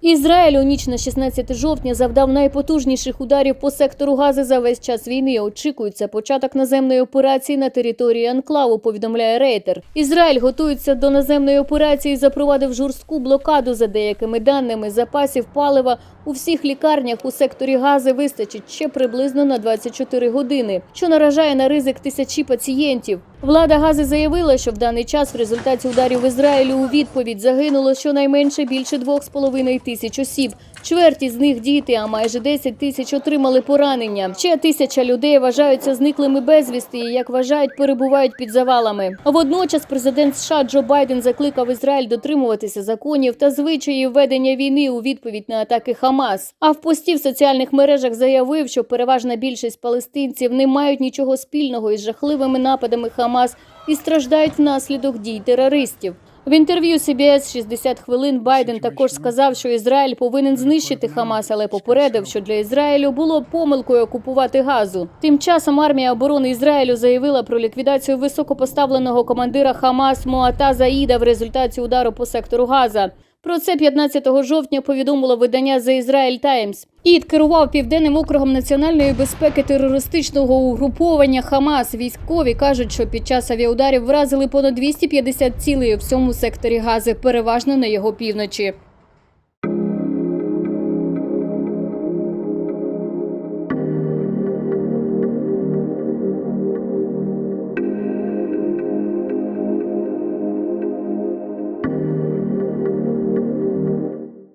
Ізраїль у ніч на 16 жовтня завдав найпотужніших ударів по сектору Гази за весь час війни. Очікується початок наземної операції на території анклаву. Повідомляє Рейтер. Ізраїль готується до наземної операції. Запровадив жорстку блокаду за деякими даними. Запасів палива у всіх лікарнях у секторі Гази вистачить ще приблизно на 24 години, що наражає на ризик тисячі пацієнтів. Влада Гази заявила, що в даний час в результаті ударів Ізраїлю у відповідь загинуло щонайменше більше 2,5 тисяч осіб. Чверті з них діти, а майже 10 тисяч отримали поранення. Ще тисяча людей вважаються зниклими безвісти і, як вважають, перебувають під завалами. Водночас президент США Джо Байден закликав Ізраїль дотримуватися законів та звичаїв ведення війни у відповідь на атаки Хамас. А в пості в соціальних мережах заявив, що переважна більшість палестинців не мають нічого спільного із жахливими нападами Хамас і страждають внаслідок дій терористів. В інтерв'ю CBS 60 хвилин Байден також сказав, що Ізраїль повинен знищити Хамас, але попередив, що для Ізраїлю було помилкою окупувати газу. Тим часом армія оборони Ізраїлю заявила про ліквідацію високопоставленого командира Хамас Моата Заїда в результаті удару по сектору Газа. Про це 15 жовтня повідомило видання The Israel Times. Ід керував південним округом національної безпеки терористичного угруповання Хамас. Військові кажуть, що під час авіаударів вразили понад 250 цілей у всьому секторі Гази, переважно на його півночі.